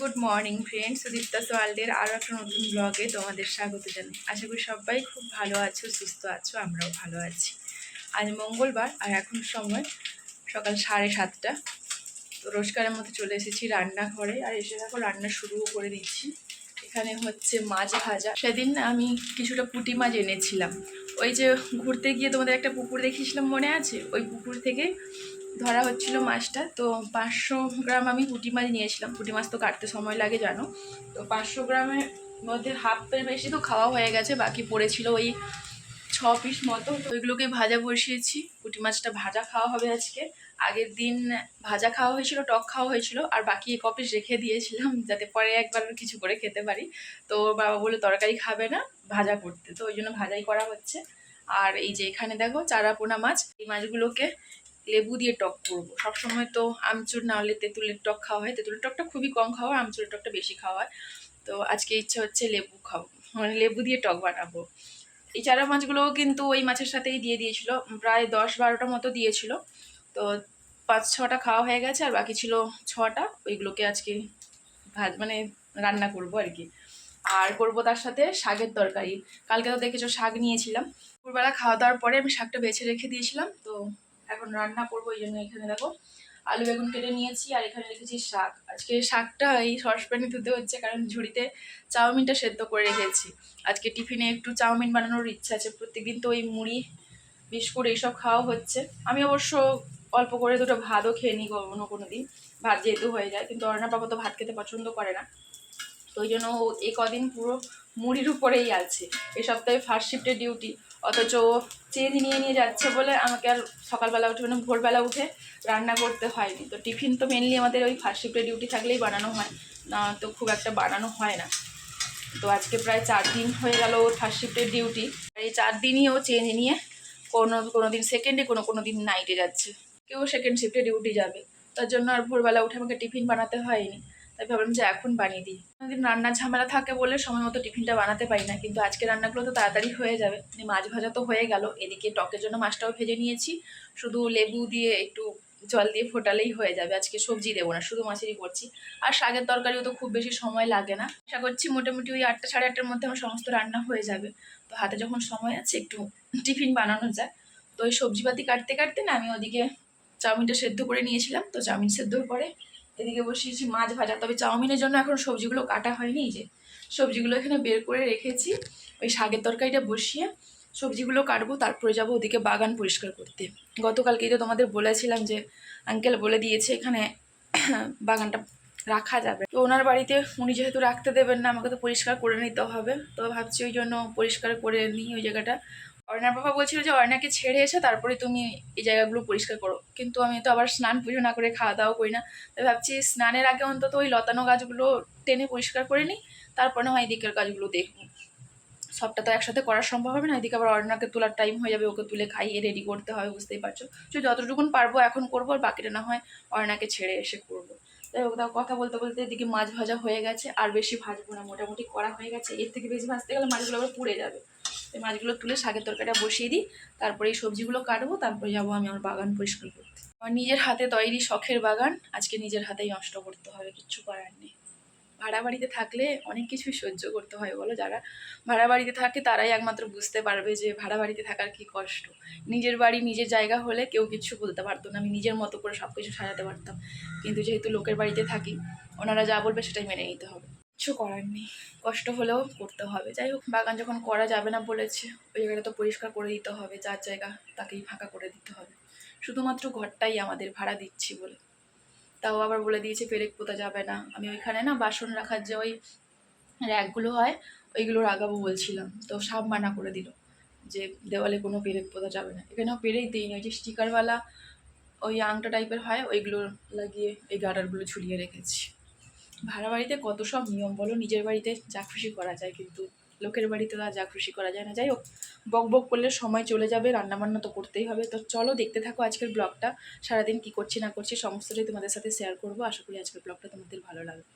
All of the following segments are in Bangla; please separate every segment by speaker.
Speaker 1: গুড মর্নিং ফ্রেন্ড সুদীপ্তা সোয়ালদের আরও একটা নতুন ব্লগে তোমাদের স্বাগত জানাই। আশা করি সবাই খুব ভালো আছো, সুস্থ আছো, আমরাও ভালো আছি। আজ মঙ্গলবার আর এখন সময় সকাল সাড়ে সাতটা। তো রোজকারের মতো চলে এসেছি রান্নাঘরে আর এসে দেখো রান্না শুরুও করে দিচ্ছি। এখানে হচ্ছে মাছ ভাজা। সেদিন আমি কিছুটা পুঁটি মাছ এনেছিলাম। ওই যে ঘুরতে গিয়ে তোমাদের একটা পুকুর দেখিয়েছিলাম, মনে আছে? ওই পুকুর থেকে ধরা হচ্ছিল মাছটা। তো পাঁচশো গ্রাম আমি পুঁটি মাছ নিয়েছিলাম। পুঁটি মাছ তো কাটতে সময় লাগে, জানো? তো পাঁচশো গ্রামের মধ্যে হাফের বেশি তো খাওয়া হয়ে গেছে, বাকি পড়েছিল ওই ছ পিস মতো। তো ওইগুলোকে ভাজা বসিয়েছি। পুঁটি মাছটা ভাজা খাওয়া হবে আজকে। আগের দিন ভাজা খাওয়া হয়েছিল, টক খাওয়া হয়েছিল, আর বাকি এক পিস রেখে দিয়েছিলাম, যাতে পরে একবার কিছু করে খেতে পারি। তো বাবা বলে তরকারি খাবে না, ভাজা করতে। তো ওই জন্য ভাজাই করা হচ্ছে। আর এই যে এখানে দেখো চারা পোনা মাছ, এই মাছগুলোকে লেবু দিয়ে টক করব। সবসময় তো আমচুর না হলে তেঁতুলের টক খাওয়া হয়। তেঁতুলের টকটা খুবই কম খাওয়া হয়, আমচুরের টকটা বেশি খাওয়া হয়। তো আজকে ইচ্ছা হচ্ছে লেবু খাব মানে লেবু দিয়ে টক বানাবো। এই চারা মাছগুলোও কিন্তু ওই মাছের সাথেই দিয়ে দিয়েছিল, প্রায় দশ বারোটা মতো দিয়েছিল। তো পাঁচ ছটা খাওয়া হয়ে গেছে, আর বাকি ছিল ছটা। ওইগুলোকে আজকে ভাজ মানে রান্না করব আর কি। আর করব তার সাথে শাকের তরকারি। কালকে তো দেখেছ শাক নিয়েছিলাম। দুপুরবেলা খাওয়া দাওয়ার পরে আমি শাকটা বেছে রেখে দিয়েছিলাম, তো এখন রান্না করব, এই জন্য এখানে দেখো আলু বেগুন কেটে নিয়েছি আর এখানে রেখেছি শাক। আজকে শাকটা এই সসপ্যানে ধুতে হচ্ছে কারণ ঝুড়িতে চাউমিনটা সেদ্ধ করে রেখেছি। আজকে টিফিনে একটু চাউমিন বানানোর ইচ্ছা আছে, প্রত্যেকদিন তো ওই মুড়ি, বিস্কুট এইসব খাওয়া হচ্ছে। আমি অবশ্য অল্প করে দুটো ভাতও খেয়ে নিই কোনো কোনো দিন, ভাত যেহেতু হয়ে যায়, কিন্তু অর্ণা বাবা তো ভাত খেতে পছন্দ করে না। তো ওই জন্য এই কদিন পুরো মুড়ির উপরেই আছে। এই সপ্তাহে ফার্স্ট শিফটের ডিউটি অথচ চেঞ্জ নিয়ে নিয়ে যাচ্ছে বলে আমাকে আর সকালবেলা উঠে মানে ভোরবেলা উঠে রান্না করতে হয়নি। তো টিফিন তো মেনলি আমাদের ওই ফার্স্ট শিফটের ডিউটি থাকলেই বানানো হয়, না তো খুব একটা বানানো হয় না। তো আজকে প্রায় চার দিন হয়ে গেল ওর ফার্স্ট শিফটের ডিউটি এই চার দিনই ও চেঞ্জ নিয়ে কোনো কোনো দিন সেকেন্ডে কোনো কোনো দিন নাইটে যাচ্ছে। কেউ সেকেন্ড শিফটে ডিউটি যাবে। তার জন্য আর ভোরবেলা উঠে আমাকে টিফিন বানাতে হয়নি। তাই ভাবলাম যে এখন বানিয়ে দিই। কোনোদিন রান্নার ঝামেলা থাকে বলে সময় মতো টিফিনটা বানাতে পারি না, কিন্তু আজকে রান্নাগুলো তো তাড়াতাড়ি হয়ে যাবে। মানে মাছ ভাজা তো হয়ে গেল, এদিকে টকের জন্য মাছটাও ভেজে নিয়েছি। শুধু লেবু দিয়ে একটু জল দিয়ে ফোটালেই হয়ে যাবে, আজকে সবজি দেবো না, শুধু মাছেরই করছি। আর শাকের তরকারিও তো খুব বেশি সময় লাগে না। আশা করছি মোটামুটি ওই আটটা সাড়ে আটটার মধ্যে আমার সমস্ত রান্না হয়ে যাবে। তো হাতে যখন সময় আছে একটু টিফিন বানানো যায়। তো ওই সবজিপাতি কাটতে কাটতে না আমি ওদিকে চাউমিনটা সেদ্ধ করে নিয়েছিলাম, তো চাউমিন সেদ্ধ পরে এদিকে বসিয়েছি মাছ ভাজা। তবে চাউমিনের জন্য এখন সবজিগুলো কাটা হয়নি যে সবজিগুলো এখানে বের করে রেখেছি। ওই শাকের তরকারিটা বসিয়ে সবজিগুলো কাটবো, তারপরে যাব ওদিকে বাগান পরিষ্কার করতে। গতকালকেই তো তোমাদের বলেছিলাম যে আঙ্কেল বলে দিয়েছে এখানে বাগানটা রাখা যাবে। তো ওনার বাড়িতে উনি যেহেতু রাখতে দেবেন না, আমাকে তো পরিষ্কার করে নিতে হবে। তো ভাবছি ওই জন্য পরিষ্কার করে নিই ওই জায়গাটা। অর্ণার বাবা বলছিল যে অর্ণাকে ছেড়ে এসে, তারপরে তুমি এই জায়গাগুলো পরিষ্কার করো। কিন্তু আমি তো আবার স্নান পুজো না করে খাওয়া দাওয়া করি না। তাই ভাবছি স্নানের আগে অন্তত ওই লতানো গাছগুলো টেনে পরিষ্কার করে নিই, তারপর হয় এদিকের গাছগুলো দেখব। সবটা তো একসাথে করা সম্ভব হবে না, এদিকে আবার অর্ণাকে তোলার টাইম হয়ে যাবে, ওকে তুলে খাইয়ে রেডি করতে হবে, বুঝতেই পারছ? তো যতটুকুন পারব এখন করব, আর বাকিটা না হয় অর্ণাকে ছেড়ে এসে করব। তাই ওকে কথা বলতে বলতে এদিকে মাছ ভাজা হয়ে গেছে, আর বেশি ভাজবো না, মোটামুটি করা হয়ে গেছে, এর থেকে বেশি ভাজতে গেলে মাছগুলো আবার পুড়ে যাবে। এই মাছগুলো তুলে শাকের তরকারিটা বসিয়ে দিই, তারপরে এই সবজিগুলো কাটবো, তারপরে যাব আমি আমার বাগান পরিষ্কার করতে। আমার নিজের হাতে তৈরি শখের বাগান, আজকে নিজের হাতেই নষ্ট করতে হবে, কিচ্ছু করার নেই। ভাড়া বাড়িতে থাকলে অনেক কিছুই সহ্য করতে হয়, বলো? যারা ভাড়া বাড়িতে থাকে, তারাই একমাত্র বুঝতে পারবে যে ভাড়া বাড়িতে থাকার কি কষ্ট। নিজের বাড়ি, নিজের জায়গা হলে কেউ কিছু বলতে পারতো না, আমি নিজের মতো করে সব কিছু সাজাতে পারতাম। কিন্তু যেহেতু লোকের বাড়িতে থাকি, ওনারা যা বলবে সেটাই মেনে নিতে হবে। কিছু করার নেই। কষ্ট হলেও করতে হবে। যাই হোক, বাগান যখন করা যাবে না বলেছে, ওই জায়গাটা তো পরিষ্কার করে দিতে হবে। যার জায়গা, তাকেই ফাঁকা করে দিতে হবে। শুধুমাত্র ঘরটাই আমাদের ভাড়া দিচ্ছি বলে। তাও আবার বলে দিয়েছে পেরেক পোতা যাবে না। আমি ওইখানে না বাসন রাখার যে ওই র্যাকগুলো হয়, ওইগুলো লাগাবো বলছিলাম। তো সাপ মানা করে দিল যে, দেওয়ালে কোনো পেরেক পোতা যাবে না। এখানেও পেরেক দিইনি ওই যে স্টিকারওয়ালা ওই আংটা টাইপের হয়, ওইগুলো লাগিয়ে এই গার্ডারগুলো ঝুলিয়ে রেখেছি। ভাড়া বাড়িতে কত সব নিয়ম বলো? নিজের বাড়িতে যা খুশি করা যায়, কিন্তু লোকের বাড়িতে তো যা খুশি করা যায় না। যাই হোক, বক বক করলে সময় চলে যাবে, রান্নাবান্না তো করতেই হবে। তো চলো দেখতে থাকো আজকের ব্লগটা। সারাদিন কি করছি না করছি সমস্তটাই তোমাদের সাথে শেয়ার করব। আশা করি আজকের ব্লগটা তোমাদের ভালো লাগবে।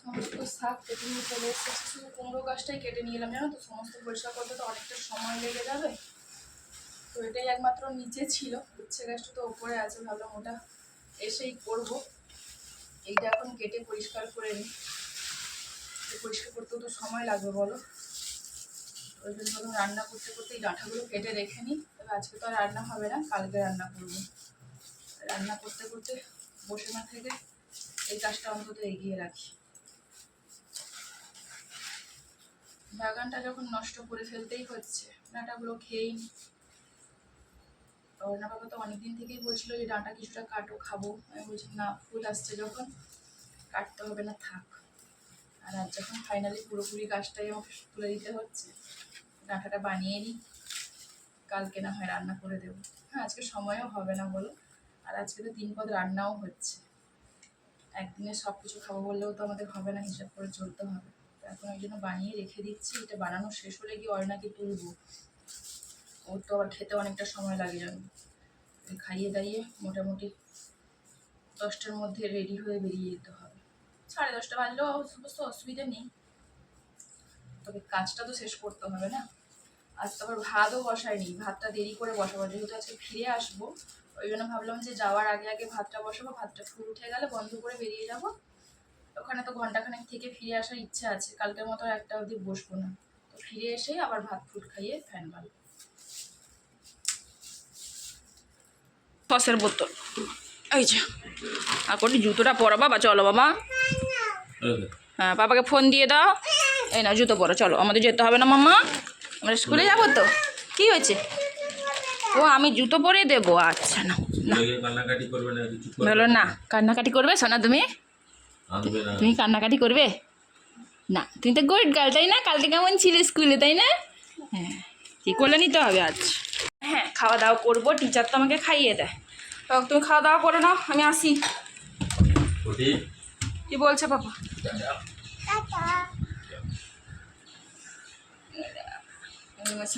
Speaker 1: সমস্ত শাক কেটে নিয়ে চলে এসেছি। শুধু কুমড়ো গাছটাই কেটে নিয়ে এলাম, জানো তো? সমস্ত পরিষ্কার করতে তো অনেকটা সময় লেগে যাবে।
Speaker 2: তো এটাই একমাত্র নিচে ছিল। উচ্ছে গাছটা তো ওপরে আছে, ভাবলাম ওটা এসেই করব। এইটা এখন কেটে পরিষ্কার করে নিই। পরিষ্কার করতেও তো সময় লাগবে, বলো? ওই জন্য রান্না করতে করতে এই ডাঁটাগুলো কেটে রেখে নিই। তবে আজকে তো আর রান্না হবে না, কালকে রান্না করব। রান্না করতে করতে বসে না থেকে এই কাজটা অন্তত এগিয়ে রাখি। বাগানটা যখন নষ্ট করে ফেলতেই হচ্ছে, ডাঁটাগুলো খেয়েই অর্ণা বাবা তো অনেকদিন থেকেই বলছিল যে, ডাঁটা কিছুটা কাটো, খাব। আমি বলছি, না, ফুল আসছে যখন, কাটতে হবে না, থাক। আর আজ যখন ফাইনালি পুরোপুরি গাছটাই আমাকে তুলে দিতে হচ্ছে, ডাঁটাটা বানিয়ে নিই। কালকে না হয় রান্না করে দেবো। হ্যাঁ আজকে সময়ও হবে না বলো। আর আজকে তো তিন পদ রান্নাও হচ্ছে। একদিনে সব কিছু খাব বললেও তো আমাদের হবে না, হিসাব করে চলতে হবে। এখন ওই জন্য বানিয়ে রেখে দিচ্ছি। এটা বানানো শেষ হলে কি অর্ণাকে তুলবো। ওর তো আবার খেতে অনেকটা সময় লাগে ওই খাইয়ে দাইয়ে মোটামুটি দশটার মধ্যে রেডি হয়ে বেরিয়ে যেতে হবে। সাড়ে দশটা বাজলেও সমস্ত অসুবিধা নেই। তবে কাজটা তো শেষ করতে হবে না। আজ তো আবার ভাতও বসায়নি। ভাতটা দেরি করে বসাবো। যেহেতু আজকে ফিরে আসব, ওই জন্য ভাবলাম যে যাওয়ার আগে আগে ভাতটা বসাবো। ভাতটা ফুল উঠে গেলে বন্ধ করে বেরিয়ে যাব। ওখানে তো ঘন্টাখানেক থেকে ফিরে আসার ইচ্ছা আছে। কালকের মতো একটা অবধি বসবো না। তো ফিরে এসেই আবার ভাত ফুট খাইয়ে ফ্যান মারবো
Speaker 1: সসের বোতল। এই যে আর কোটি জুতোটা পরো বাবা চলো বাবা। হ্যাঁ বাবাকে ফোন দিয়ে দাও। এই না জুতো পরো চলো। আমাদের যেতে হবে না মাম্মা আমরা স্কুলে যাব তো? কি হয়েছে? ও আমি জুতো পরে দেবো। আচ্ছা না বলো না? কান্নাকাটি করবে? সোনা তুমি। তুমি কান্নাকাটি করবে? না তুমি তো গুড গার্ল তাই না? কালকে কেমন ছিলে স্কুলে তাই না? হ্যাঁ কি করলে নিতে হবে আজ? হ্যাঁ খাওয়া দাওয়া করব টিচার তো আমাকে খাইয়ে দেয়। তুমি খাওয়া দাওয়া করে নাও আমি আসি। কি বলছে বাবা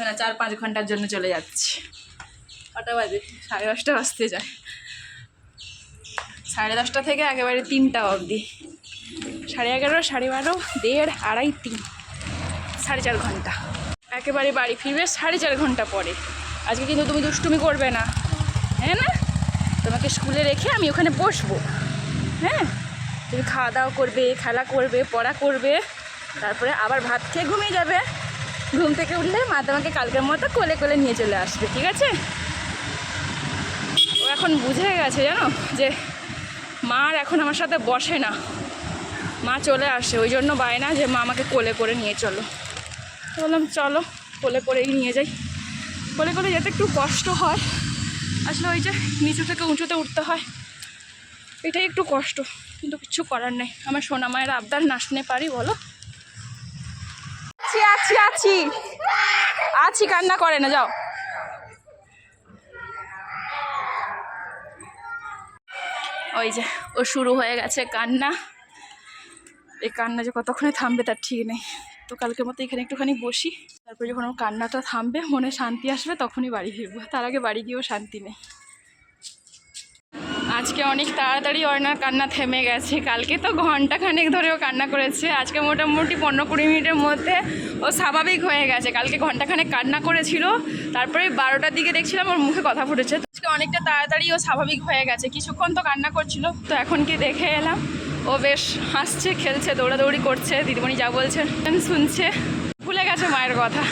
Speaker 1: না চার পাঁচ ঘণ্টার জন্য চলে যাচ্ছে। কটা বাজে? সাড়ে দশটা বাজতে যায়। সাড়ে দশটা থেকে একেবারে তিনটা অবধি। সাড়ে এগারো সাড়ে বারো দেড় আড়াই তিন। সাড়ে চার ঘণ্টা। একেবারে বাড়ি ফিরবে সাড়ে চার ঘণ্টা পরে। আজকে কিন্তু তুমি দুষ্টুমি করবে না। হ্যাঁ না? তোমাকে স্কুলে রেখে আমি ওখানে বসবো। হ্যাঁ? তুমি খাওয়া দাওয়া করবে, খেলা করবে, পড়া করবে, তারপরে আবার ভাত খেয়ে ঘুমিয়ে যাবে। ঘুম থেকে উঠলে মা তোমাকে কালকের মতো কোলে কোলে নিয়ে চলে আসবে, ঠিক আছে? ও এখন বুঝে গেছে জানো যে মা আর এখন আমার সাথে বসে না। মা চলে আসে, ওই জন্য বায় না যে মা আমাকে কোলে করে নিয়ে চলো। বললাম, চলো, কোলে করেই নিয়ে যাই। কোলে করে যেতে একটু কষ্ট হয়। আসলে ওই যে নিচু থেকে উঁচুতে উঠতে হয়, এটাই একটু কষ্ট, কিন্তু কিছু করার নেই। আমার সোনা মায়ের আবদার না শুনে পারি, বলো? আছি আছি। আছি, কান্না করে না, যাও। ওই যে, ও শুরু হয়ে গেছে কান্না। এই কান্না যে কতক্ষণে থামবে তার ঠিক নেই। তো কালকের মতো এখানে একটুখানি বসি। তারপরে যখন আমার কান্নাটা থামবে, মনে শান্তি আসবে, তখনই বাড়ি ফিরবো। তার আগে বাড়ি গিয়েও শান্তি নেই। আজকে অনেক তাড়াতাড়ি অর্ণার কান্না থেমে গেছে। কালকে তো ঘণ্টা খানেক ধরে ও কান্না করেছে। আজকে মোটামুটি পনেরো কুড়ি মিনিটের মধ্যে ও স্বাভাবিক হয়ে গেছে। কালকে ঘণ্টা খানেক কান্না করেছিল। তারপরে বারোটার দিকে দেখছিলাম ওর মুখে কথা ফুটেছে। আজকে অনেকটা তাড়াতাড়ি ও স্বাভাবিক হয়ে গেছে। কিছুক্ষণ তো কান্না করছিল। তো এখন কি দেখে এলাম। ও বেশ হাসছে, খেলছে, দৌড়াদৌড়ি করছে, দিদিমণি যা বলছেন শুনছে। ভুলে গেছে মায়ের কথা।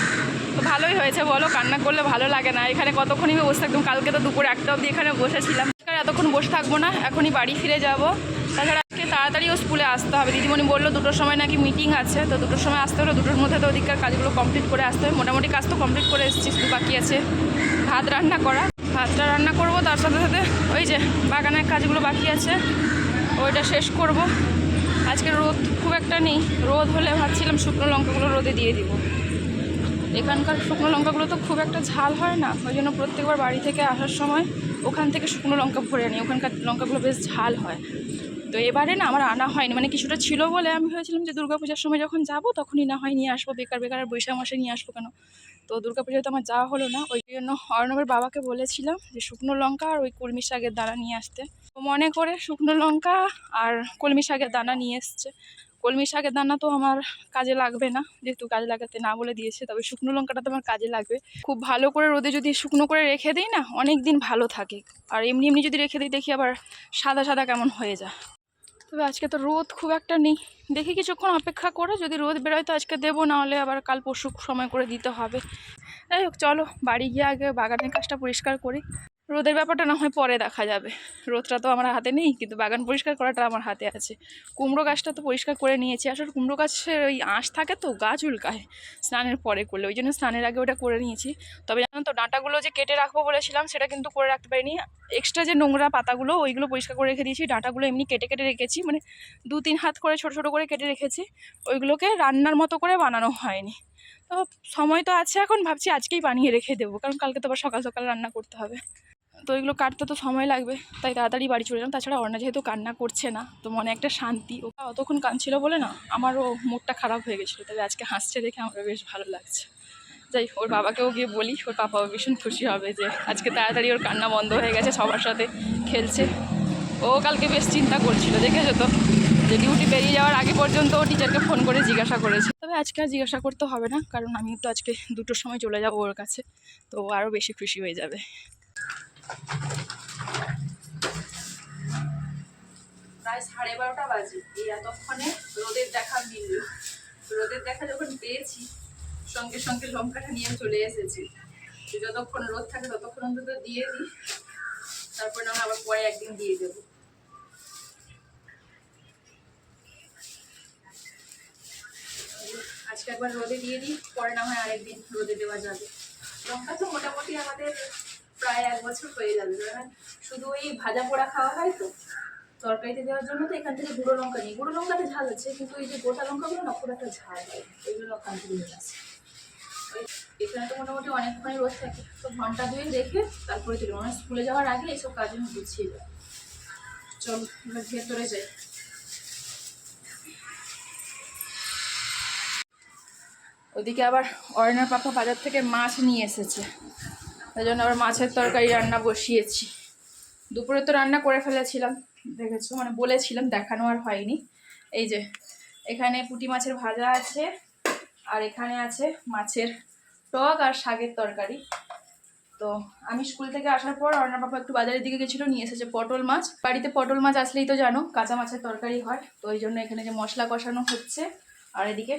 Speaker 1: তো ভালোই হয়েছে, বলো, কান্না করলে ভালো লাগে না। এখানে কতক্ষণই বসে থাকতাম? কালকে তো দুপুর একটা অবধি এখানে বসেছিলাম। এতক্ষণ বসে থাকব না, এখনই বাড়ি ফিরে যাব। তাছাড়া আজকে তাড়াতাড়ি ও স্কুলে আসতে হবে। দিদিমণি বলল, দুটোর সময় নাকি মিটিং আছে। তো দুটোর সময় আসতে হলে, দুটোর মধ্যে তো ওদিককার কাজগুলো কমপ্লিট করে আসতে হবে। মোটামুটি কাজ তো কমপ্লিট করে এসেছি, শুধু বাকি আছে ভাত রান্না করা। ভাতটা রান্না করব, তার সাথে সাথে ওই যে বাগানের কাজগুলো বাকি আছে। ওইটা শেষ করব। আজকে রোদ খুব একটা নেই। রোদ হলে ভাবছিলাম শুকনো লঙ্কাগুলো রোদে দিয়ে দিব। এখানকার শুকনো লঙ্কাগুলো তো খুব একটা ঝাল হয় না। ওই জন্য প্রত্যেকবার বাড়ি থেকে আসার সময় ওখান থেকে শুকনো লঙ্কা ভরে আনি। ওখানকার লঙ্কাগুলো বেশ ঝাল হয়। তো এবারে না আমার আনা হয়নি। মানে কিছুটা ছিল বলে আমি ভেবেছিলাম যে দুর্গাপূজার সময় যখন যাব তখনই না হয় নিয়ে আসব। বেকার বেকার আর বৈশাখ মাসে নিয়ে আসব কেন? তো দুর্গাপূজায় তো আমার যাওয়া হলো না। ওই জন্য অর্ণবের বাবাকে বলেছিলাম যে শুকনো লঙ্কা আর ওই কুর্মি শাকের দ্বারা নিয়ে আসতে। মনে করে শুকনো লঙ্কা আর কলমি শাকের দানা নিয়ে এসছে। কলমি শাকের দানা তো আমার কাজে লাগবে না, যেহেতু কাজে লাগাতে না বলে দিয়েছে, তবে শুকনো লঙ্কাটা তো আমার কাজে লাগবে। খুব ভালো করে রোদে যদি শুকনো করে রেখে দিই না অনেক দিন ভালো থাকে। আর এমনি এমনি যদি রেখে দিই, দেখি আবার সাদা সাদা কেমন হয়ে যায়। তবে আজকে তো রোদ খুব একটা নেই। দেখি কিছুক্ষণ অপেক্ষা করে, যদি রোদ বেরোয় তো আজকে দেবো না হলে আবার কাল পরশু সময় করে দিতে হবে। যাই হোক, চলো বাড়ি গিয়ে আগে বাগানের কাজটা পরিষ্কার করি। রোদের ব্যাপারটা না হয় পরে দেখা যাবে। রোদটা তো আমার হাতে নেই, কিন্তু বাগান পরিষ্কার করাটা আমার হাতে আছে। কুমড়ো গাছটা তো পরিষ্কার করে নিয়েছি। আসলে কুমড়ো গাছের ওই আঁশ থাকে তো গাছ উল্কায় স্নানের পরে করলে, ওই জন্য স্নানের আগে ওটা করে নিয়েছি। তবে জানো তো, ডাঁটাগুলো যে কেটে রাখব বলেছিলাম, সেটা কিন্তু করে রাখতে পারিনি। এক্সট্রা যে নোংরা পাতাগুলো, ওইগুলো পরিষ্কার করে রেখে দিয়েছি। ডাঁটাগুলো এমনি কেটে কেটে রেখেছি মানে দু তিন হাত করে ছোট ছোট করে কেটে রেখেছি। ওইগুলোকে রান্নার মতো করে বানানো হয়নি। তো সময় তো আছে এখন, ভাবছি আজকেই বানিয়ে রেখে দেবো, কারণ কালকে তো আবার সকাল সকাল রান্না করতে হবে। তো এগুলো কাটতে তো সময় লাগবে, তাই তাড়াতাড়ি বাড়ি চলে এলাম। তাছাড়া অর্ণা যেহেতু কান্না করছে না, তো মনে একটা শান্তি। ও অতক্ষণ কাঁদছিল বলে না, আমারও মুডটা খারাপ হয়ে গেছিল তবে আজকে হাসছে দেখে আমার বেশ ভালো লাগছে। যাই ওর বাবাকেও গিয়ে বলি, ওর পাপাও ভীষণ খুশি হবে যে আজকে তাড়াতাড়ি ওর কান্না বন্ধ হয়ে গেছে, সবার সাথে খেলছে। ও কালকে বেশ চিন্তা করছিল, দেখেছ তো? যে ডিউটি বেরিয়ে যাওয়ার আগে পর্যন্ত ও টিচারকে ফোন করে জিজ্ঞাসা করেছে। তবে আজকে আর জিজ্ঞাসা করতে হবে না, কারণ আমি তো আজকে দুটোর সময় চলে যাব ওর কাছে, তো আরও বেশি খুশি হয়ে যাবে। প্রায় সাড়ে বারোটা বাজে। এই এতক্ষণে রোদের দেখা মিলল। রোদের দেখা যখন পেয়েছি, সঙ্গে সঙ্গে লঙ্কাটা নিয়ে চলে এসেছি। যতক্ষণ রোদ থাকে ততক্ষণ অন্তত দিয়ে দিই। তারপর না আবার পরে একদিন দিয়ে দেবো। আজকে একবার রোদে দিয়ে দিই, পরে না হয় আরেকদিন রোদে দেওয়া যাবে। লঙ্কা তো মোটামুটি আমাদের প্রায় এক বছর হয়ে যাবে শুধু ওই ভাজা পোড়া খাওয়া হয় তো। তরকারিতে দেওয়ার জন্য তো এখান থেকে গুঁড়ো লঙ্কা নিই। গুঁড়ো লঙ্কাতে ঝাল আছে কিন্তু এই যে গোটা লঙ্কাগুলো না, খুব একটা ঝাল হয় ওইগুলো ওখান থেকে নিয়ে আসে। এখানে তো মোটামুটি অনেকক্ষণই রোদ থাকে। তো ঘণ্টা দুয়ে রেখে তারপরে চলে মানে স্কুলে যাওয়ার আগে এইসব কাজ আমি গুছিয়ে যাই চল, এবার ভেতরে যাই। ওদিকে আবার অরণ্যার পাপা বাজার থেকে মাছ নিয়ে এসেছে। তাই জন্য আবার মাছের তরকারি রান্না বসিয়েছি। দুপুরে তো রান্না করে ফেলেছিলাম, দেখেছ? মানে বলেছিলাম, দেখানো আর হয়নি। এই যে, এখানে পুঁটি মাছের ভাজা আছে, আর এখানে আছে মাছের টক আর শাকের তরকারি। তো আমি স্কুল থেকে আসার পর অর্ণা বাবা একটু বাজারের দিকে গেছিল, নিয়ে এসেছে পটল মাছ। বাড়িতে পটল মাছ আসলেই তো জানো, কাঁচা মাছের তরকারি হয়। তো ওই জন্য এখানে যে মশলা কষানো হচ্ছে, আর এদিকে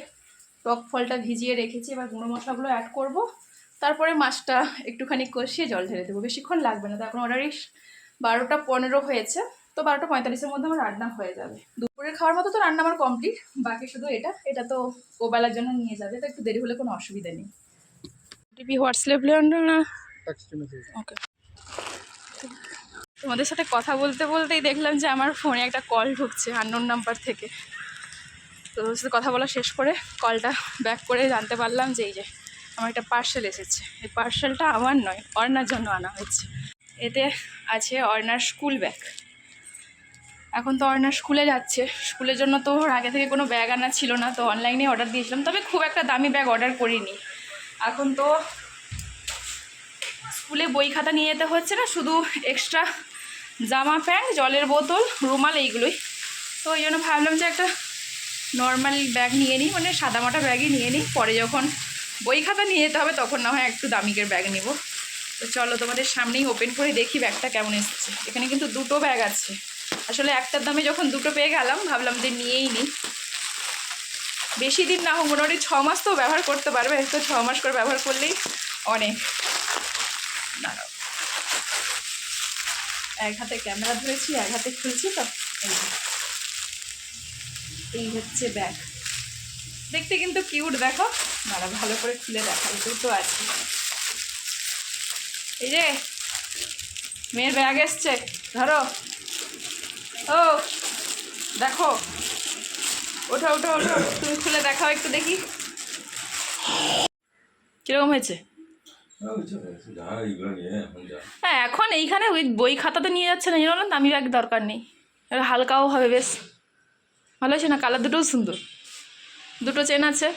Speaker 1: টক ফলটা ভিজিয়ে রেখেছি। এবার গুঁড়ো মশলাগুলো অ্যাড করব। তারপরে মাছটা একটুখানি কষিয়ে জল ঢেলে দেবো। বেশিক্ষণ লাগবে না তো এখন অর্ডারই বারোটা পনেরো হয়েছে। তো বারোটা পঁয়তাল্লিশের মধ্যে আমার রান্না হয়ে যাবে। দুপুরের খাওয়ার মতো তো রান্না আমার কমপ্লিট বাকি শুধু এটা। এটা তো ওবেলার জন্য নিয়ে যাবে তো একটু দেরি হলে কোনো অসুবিধা নেই। টিপি হোয়াটসঅ্যাপ না? ওকে তোমাদের সাথে কথা বলতে বলতেই দেখলাম যে আমার ফোনে একটা কল ঢুকছে আননোন নাম্বার থেকে। তো সাথে কথা বলা শেষ করে কলটা ব্যাক করে জানতে পারলাম যে এই যে আমার একটা পার্সেল এসেছে। এই পার্সেলটা আমার নয়, অর্ণার জন্য আনা হয়েছে। এতে আছে অর্ণার স্কুল ব্যাগ এখন তো অর্ণার স্কুলে যাচ্ছে। স্কুলের জন্য তো ওর আগে থেকে কোনো ব্যাগ আনা ছিল না, তো অনলাইনে অর্ডার দিয়েছিলাম। তবে খুব একটা দামি ব্যাগ অর্ডার করিনি। এখন তো স্কুলে বই খাতা নিয়ে যেতে হচ্ছে না, শুধু এক্সট্রা জামা, প্যান্ট, জলের বোতল, রুমাল এইগুলোই। তো ওই জন্য ভাবলাম যে একটা নর্মাল ব্যাগ নিয়ে নিই মানে সাদামাটা ব্যাগই নিয়ে নিই। পরে যখন বই খাতা নিয়ে যেতে হবে, তখন না হয় একটু দামিকের ব্যাগ নিব। তো চলো তোমাদের সামনেই ওপেন করে দেখি ব্যাগটা কেমন এসছে। এখানে কিন্তু দুটো ব্যাগ আছে। আসলে একটার দামে যখন দুটো পেয়ে গেলাম, ভাবলাম যে নিয়েই নিই বেশি দিন না হোক, মোটামুটি ছ মাস তো ব্যবহার করতে পারবে, তো ছ মাস করে ব্যবহার করলেই অনেক। দাঁড়াও। এক হাতে ক্যামেরা ধরেছি, এক হাতে খুলছি তো। এই হচ্ছে ব্যাগ দেখতে কিন্তু কিউট দেখো। দাঁড়া, ভালো করে খুলে দেখা দুটো আছে। এই যে, মেয়ের ব্যাগ এসছে, ধরো। ও, দেখো। ওঠো ওঠো ওঠো, তুমি খুলে দেখাও একটু দেখি। কীরকম হয়েছে? হ্যাঁ এখন এইখানে ওই বই খাতা তো নিয়ে যাচ্ছে না, জানো দামি ব্যাগ দরকার নেই। হালকাও হবে, বেশ। ভালো হয়েছে না? কালার দুটোও সুন্দর। দুটো চেন আছে।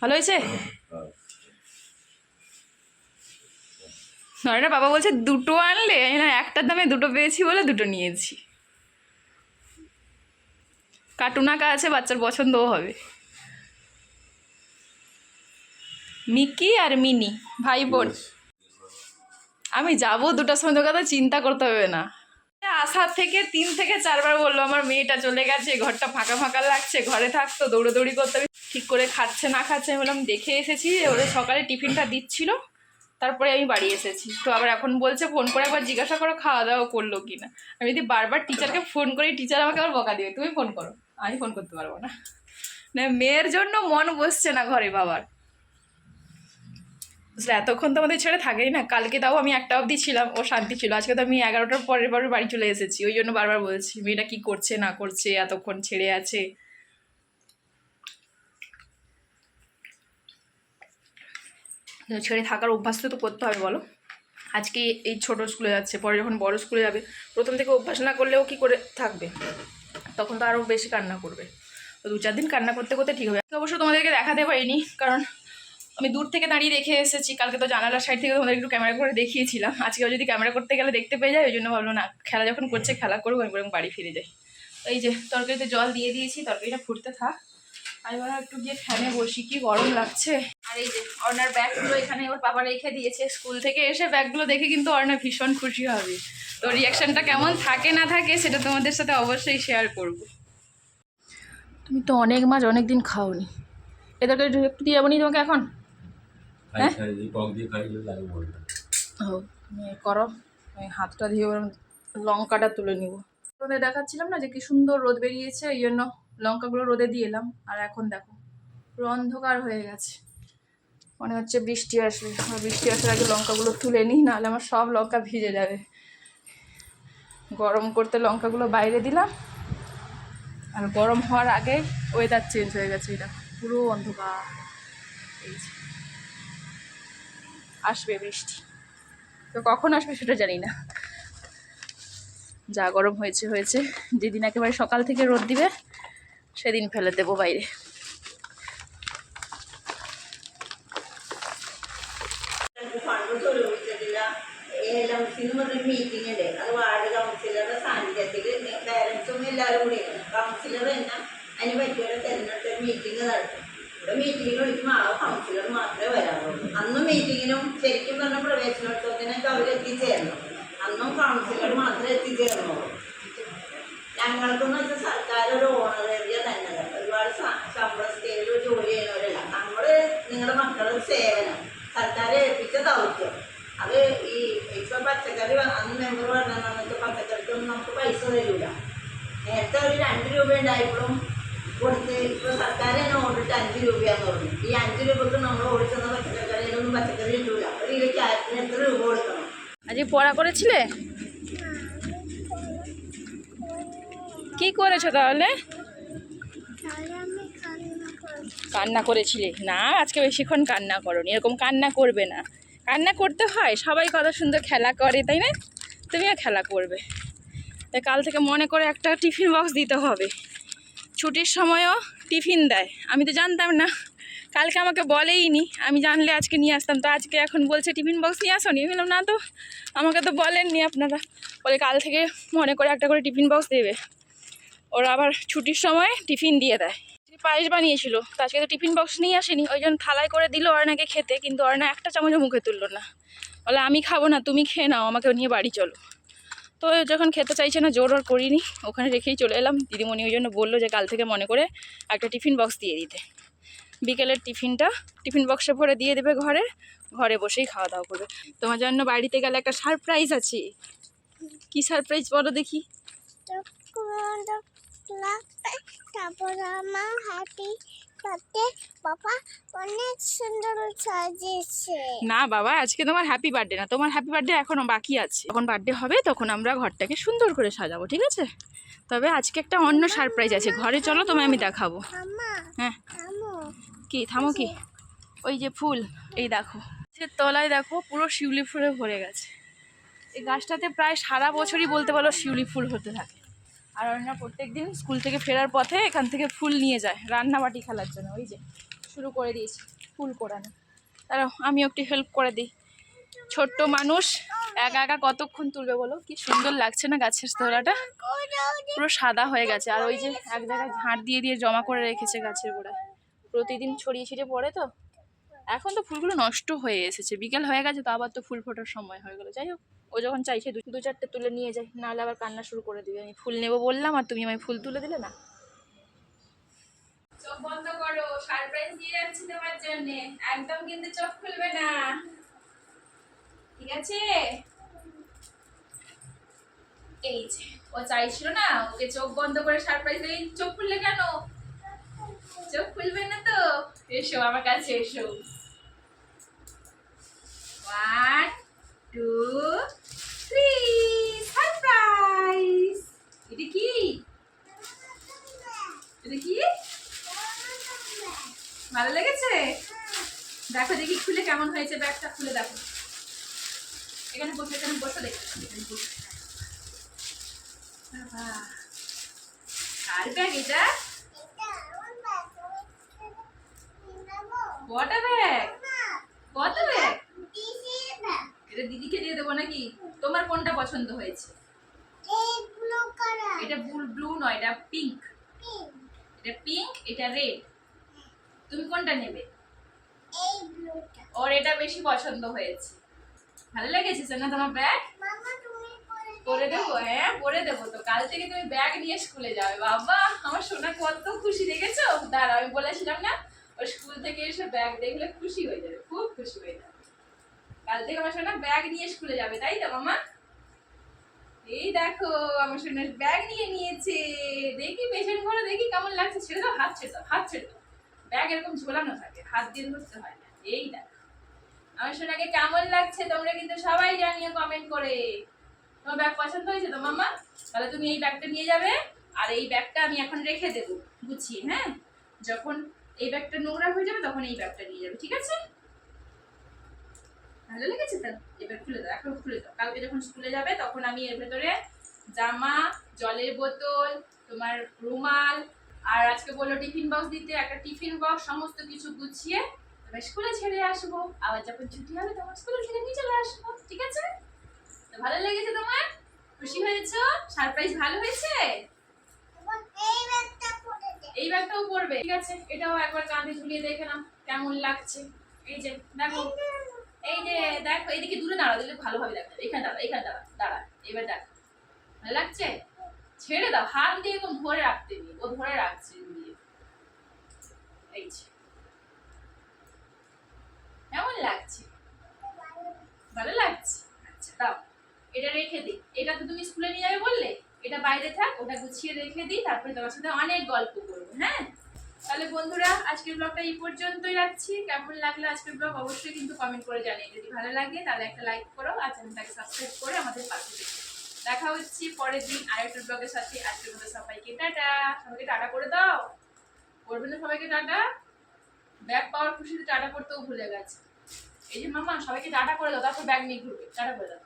Speaker 1: ভালো হয়েছে? নয়না বাবা বলছে দুটো আনলে না একটার দামে দুটো পেয়েছি বলে দুটো নিয়েছি। কার্টুন আঁকা আছে বাচ্চার পছন্দও হবে। মিকি আর মিনি ভাই বোন। আমি যাব দুটার সময় তোকে তো চিন্তা করতে হবে না। আসার থেকে তিন থেকে চারবার বলল, আমার মেয়েটা চলে গেছে, ঘরটা ফাঁকা ফাঁকা লাগছে, ঘরে থাকতো দৌড়োদৌড়ি করতে ঠিক করে খাচ্ছে না খাচ্ছে, আমি বললাম, দেখে এসেছি ওদের সকালে টিফিনটা দিচ্ছিল, তারপরে আমি বাড়ি এসেছি। তো আবার এখন বলছে, ফোন করে একবার জিজ্ঞাসা করো, খাওয়া দাওয়া করল কি না আমি যদি বারবার টিচারকে ফোন করি, টিচার আমাকে আবার বকা দিবে, তুমি ফোন করো, আমি ফোন করতে পারব না। না মেয়ের জন্য মন বসছে না ঘরে বাবার। বুঝলে? এতক্ষণ তো আমাদের ছেড়ে থাকেই না। কালকে তাও আমি একটা অবধি ছিলাম, ও শান্তি ছিল। আজকে তো আমি এগারোটার পরের পরে বাড়ি চলে এসেছি। ওই জন্য বারবার বলছি, মেয়েটা কি করছে, না করছে, এতক্ষণ ছেড়ে আছে। ছেড়ে থাকার অভ্যাস তো করতে হবে, বলো। আজকে এই ছোট স্কুলে যাচ্ছে, পরে যখন বড় স্কুলে যাবে, প্রথম থেকে অভ্যাস না করলেও কি করে থাকবে? তখন তো আরও বেশি কান্না করবে। দু চার দিন কান্না করতে করতে ঠিক হবে অবশ্য তোমাদেরকে দেখাতে পারিনি, কারণ আমি দূর থেকে দাঁড়িয়ে রেখে এসেছি। কালকে তো জানালার সাইড থেকে তোমাদের একটু ক্যামেরা করে দেখিয়েছিলাম। আজকেও যদি ক্যামেরা করতে গেলে দেখতে পেয়ে যায়, ওই জন্য ভাবলো না, খেলা যখন করছে, খেলা করব আমি বরং বাড়ি ফিরে যাই। এই যে, তরকারিতে জল দিয়ে দিয়েছি, তরকারিটা ফুটতে থাক। আমি বললাম একটু গিয়ে ফ্যানে বসি, কি গরম লাগছে। আর এই যে, অর্ণার ব্যাগগুলো এখানে ওর বাবা রেখে দিয়েছে। স্কুল থেকে এসে ব্যাগগুলো দেখে কিন্তু অর্ণা ভীষণ খুশি হবে। তো রিয়াকশানটা কেমন থাকে, না থাকে, সেটা তোমাদের সাথে অবশ্যই শেয়ার করব। তুমি তো অনেক মাছ অনেক দিন খাওনি এদেরকে একটু দিয়ে যাব তোমাকে এখন? ও তুমি করো হাতটা দিয়ে লঙ্কাটা তুলে নিব। রোদে দেখাচ্ছিলাম না যে কি সুন্দর রোদ বেরিয়েছে এই জন্য লঙ্কাগুলো রোদে দিয়ে এলাম। আর এখন দেখো পুরো অন্ধকার হয়ে গেছে। মনে হচ্ছে বৃষ্টি আসবে। বৃষ্টি আসার আগে লঙ্কাগুলো তুলে নিই নাহলে আমার সব লঙ্কা ভিজে যাবে। গরম করতে লঙ্কাগুলো বাইরে দিলাম। আর গরম হওয়ার আগে ওয়েদার চেঞ্জ হয়ে গেছে এটা পুরো অন্ধকার। এই আসবে বৃষ্টি তো কখন আসবে সেটা জানি না যা গরম হয়েছে হয়েছে যেদিন একেবারে সকাল থেকে রোদ দিবে সেদিন ফেলে দেবো বাইরে
Speaker 3: ഫണ്ട് സ്വരൂപിച്ചിട്ടില്ല കൗൺസിലിന് മീറ്റിംഗ് ഉണ്ട് അത് വാർഡ് കൗൺസിലറുടെ സാന്നിധ്യത്തിൽ പേരൻസും എല്ലാവരും കൂടി കൗൺസിലർ തന്നെ അതിന് പറ്റിയൊരു തെരഞ്ഞെടുത്ത മീറ്റിംഗ് നടത്തും ഇവിടെ മീറ്റിങ്ങിന് വിളിക്കുമ്പോൾ ആ കൗൺസിലർ മാത്രമേ വരാറുള്ളൂ അന്നും മീറ്റിങ്ങിനും ശരിക്കും പറഞ്ഞ പ്രവേശനോത്സവത്തിനൊക്കെ അവർ എത്തിച്ചേരണം അന്നും കൗൺസിലർ മാത്രമേ എത്തിച്ചേർന്നുള്ളൂ. ഞങ്ങൾക്കെന്ന് വെച്ചാൽ സർക്കാർ ഒരു ഓണറേറിയ തന്നെ. ഒരുപാട് ശമ്പള സ്കെയിലിൽ ജോലി ചെയ്യുന്നവരല്ല. നമ്മൾ നിങ്ങളുടെ മക്കളുടെ സേവനം. സർക്കാർ ഏൽപ്പിച്ച ദൗത്യം. അത് ഈ ഇപ്പൊ പച്ചക്കറി അന്ന് മെമ്പർ പറഞ്ഞാൽ നമുക്ക് പച്ചക്കറിക്കൊന്നും നമുക്ക് പൈസ തരൂല. നേരത്തെ ഒരു രണ്ട് രൂപ ഉണ്ടായപ്പോഴും കൊടുത്ത് ഇപ്പൊ സർക്കാർ തന്നെ ഓടിട്ട് അഞ്ച് രൂപയാന്ന് പറഞ്ഞു. ഈ അഞ്ച് രൂപക്ക് നമ്മൾ ഓടിച്ചെന്ന പച്ചക്കറി
Speaker 1: আজকে পড়া করেছিলে? কি করেছ তাহলে? কান্না করেছিলে। না, আজকে বেশিক্ষণ কান্না করো এরকম কান্না করবে না। কান্না করতে হয়, সবাই কত সুন্দর খেলা করে, তাই না? তুমিও খেলা করবে। তাই কাল থেকে মনে করে একটা টিফিন বক্স দিতে হবে। ছুটির সময়ও টিফিন দেয়, আমি তো জানতাম না। কালকে আমাকে বলেই নি আমি জানলে আজকে নিয়ে আসতাম। তো আজকে এখন বলছে, টিফিন বক্স নিয়ে আসো নি? বললাম, না তো। আমাকে তো বলেননি আপনারা। বলে কাল থেকে মনে করে একটা করে টিফিন বক্স দেবে। ওরা আবার ছুটির সময় টিফিন দিয়ে দেয়। পায়েস বানিয়েছিল, তো আজকে তো টিফিন বক্স নিয়ে আসেনি। ওই জন্য থালায় করে দিল অর্ণাকে খেতে, কিন্তু অর্ণা একটা চামচও মুখে তুললো না। বলে, আমি খাব না, তুমি খেয়ে নাও, আমাকে নিয়ে বাড়ি চলো। তো যখন খেতে চাইছে না, জোর ওর করিনি। ওখানে রেখেই চলে এলাম। দিদিমণি ওই জন্য বলল যে, কাল থেকে মনে করে একটা টিফিন বক্স দিয়ে দিতে। বিকেলের টিফিনটা। টিফিন বক্সে ভরে দিয়ে দেবে ঘরে। ঘরে বসেই খাওয়া দাওয়া করবে। তোমার জন্য বাড়িতে গেলে একটা সারপ্রাইজ আছে। কি সারপ্রাইজ বলো দেখি?
Speaker 4: তারপর আমার বার্থডে বাবা অনেক সুন্দর সাজিয়েছে।
Speaker 1: না বাবা আজকে তোমার হ্যাপি বার্থডে না তোমার হ্যাপি বার্থডে এখনও বাকি আছে। যখন বার্থডে হবে তখন আমরা ঘরটাকে সুন্দর করে সাজাবো ঠিক আছে? তবে আজকে একটা অন্য সারপ্রাইজ আছে। ঘরে চলো তোমায় আমি দেখাবো। হ্যাঁ। কি থামো কি? ওই যে ফুল এই দেখো। তলায় দেখো পুরো শিউলি ফুলে ভরে গেছে। এই গাছটাতে প্রায় সারা বছরই বলতে পারো শিউলি ফুল হতে থাকে। আর অন্য প্রত্যেক দিন স্কুল থেকে ফেরার পথে এখান থেকে ফুল নিয়ে যায় রান্নাবাটি খেলার জন্য। ওই যে, শুরু করে দিয়েছি ফুল কোরানো তারা, আমিও একটু হেল্প করে দিই। ছোট্ট মানুষ, একা একা কতক্ষণ তুলবে বলো? কি সুন্দর লাগছে না গাছের তোলাটা? পুরো সাদা হয়ে গেছে। আর ওই যে এক জায়গায় ঝাঁট দিয়ে দিয়ে জমা করে রেখেছে গাছের গোড়ায়। প্রতিদিন ছড়িয়ে ছিটিয়ে পড়ে তো। এখন তো ফুলগুলো নষ্ট হয়ে এসেছে। বিকেল হয়ে গেছে, তো আবার তো ফুল ফোটার সময় হয়ে গেলো। যাই হোক। ও যখন চাইছে দু চারটে তুলে নিয়ে যাই নাহলে আবার কান্না শুরু করে দিবে। আমি ফুল নেব বললাম আর তুমি আমায় ফুল তুলে দিলে না। চোখ বন্ধ করো সারপ্রাইজ দিয়ে যাচ্ছি তোমার জন্য। একদম কিন্তু চোখ খুলবে না। ঠিক আছে? এই ও চাইছিল না, ওকে চোখ বন্ধ করে সারপ্রাইজ এই চোখ খুললে কেন? চোখ খুলবে না তো। এসো, আমার কাছে এসো। ওয়ান টু থ্রি সারপ্রাইজ এটা কি এটা কি ভালো লেগেছে দেখো দেখি খুলে কেমন হয়েছে ব্যাগটা খুলে দেখো। এখানে বসে এখানে বসে দেখো। বসে। ব্যাগ এটা? কটা ব্যাগ? কত ব্যাগ? এটা দিদিকে দিয়ে দেবো নাকি? তোমার কোনটা পছন্দ হয়েছে? এটা ব্লু ব্লু নয় এটা পিঙ্ক। এটা পিঙ্ক এটা রেড। তুমি কোনটা নেবে? ওর এটা বেশি পছন্দ হয়েছে। ভালো লেগেছে না তোমার ব্যাগ পরে দেবো হ্যাঁ পরে দেবো তো। কাল থেকে তুমি ব্যাগ নিয়ে স্কুলে যাবে। বাবা আমার সোনা কত খুশি দেখেছ? দাঁড়া আমি বলেছিলাম না ওর স্কুল থেকে এসে ব্যাগ দেখলে খুশি হয়ে যাবে খুব খুশি হয়ে যাবে। কাল থেকে আমার সোনা ব্যাগ নিয়ে স্কুলে যাবে তাই তো মামা? এই দেখো আমার সোনার ব্যাগ নিয়ে নিয়েছে। দেখি পেছন করে দেখি কেমন লাগছে। ছেড়ে দাও হাত ছেড়ে দাও হাত ছেড়ে দাও। ব্যাগ এরকম ঝোলানো থাকে, হাত দিয়ে ধরতে হয় না, এই দেখো। আমার সোনাকে কেমন লাগছে তোমরা কিন্তু সবাই জানিও কমেন্ট করে। তোমার ব্যাগ পছন্দ হয়েছে তো মামা তাহলে তুমি এই ব্যাগটা নিয়ে যাবে, আর এই ব্যাগটা আমি এখন রেখে দেবো গুছিয়ে হ্যাঁ? যখন এই ব্যাগটা নোংরা হয়ে যাবে তখন এই ব্যাগটা নিয়ে যাবে, ঠিক আছে? ভালো লেগেছে তো? এবার খুলে দাও, এখন খুলে দাও। কালকে যখন স্কুলে যাবে তখন আমি এর ভেতরে জামা, জলের বোতল, তোমার রুমাল আর আজকে বলল টিফিন বক্স দিতে, একটা টিফিন বক্স, সমস্ত কিছু গুছিয়ে। এবার স্কুলে ছেড়ে আসব। আবার যখন ছুটি হবে তখন স্কুলে ছেড়ে নিয়ে চলে আসব, ঠিক আছে? তো ভালো লেগেছে তোমার? খুশি হয়েছো? সারপ্রাইজ ভালো হয়েছে? এই ব্যাগটাও পড়বে ঠিক আছে, এটাও একবার কাঁধে ঝুলিয়ে কেমন লাগছে। এই যে, দেখো, এই যে, দেখো এইদিকে দূরে দাঁড়া দিলে ভালোভাবে দেখা। এখানে দাঁড়া এখানে দাঁড়া দাঁড়া এবার দেখো। ভালো লাগছে? ছেড়ে দাও, হাত দিয়ে এরকম ধরে রাখতে দিই ও ধরে রাখছে দিয়ে এই কেমন লাগছে? ভালো লাগছে? আচ্ছা দাও, এটা রেখে দিই এটা তো তুমি স্কুলে নিয়ে যাবে বললে? এটা বাইরে থাক, ওটা গুছিয়ে রেখে দিই, তারপরে তোমার সাথে অনেক গল্প করব হ্যাঁ? তাহলে বন্ধুরা, আজকের ব্লগটা এই পর্যন্তই রাখছি। কেমন লাগল আজকের ব্লগ অবশ্যই কিন্তু কমেন্ট করে জানিয়ে যদি ভালো লাগে, তাহলে একটা লাইক করো, আর চ্যানেলটাকে সাবস্ক্রাইব করে আমাদের পাশে থেকো। দেখা হচ্ছে, পরের দিন আরেকটা ব্লগের সাথে। আজকে মতো সবাইকে টাটা। সবাইকে টাটা করে দাও। করবে না সবাইকে টাটা? ব্যাগ পাওয়ার খুশিতে টাটা করতেও ভুলে গেছে। এই যে মামা, সবাইকে টাটা করে দাও। তারপর ব্যাগ নিয়ে ঘুরবে। টাটা করে দাও।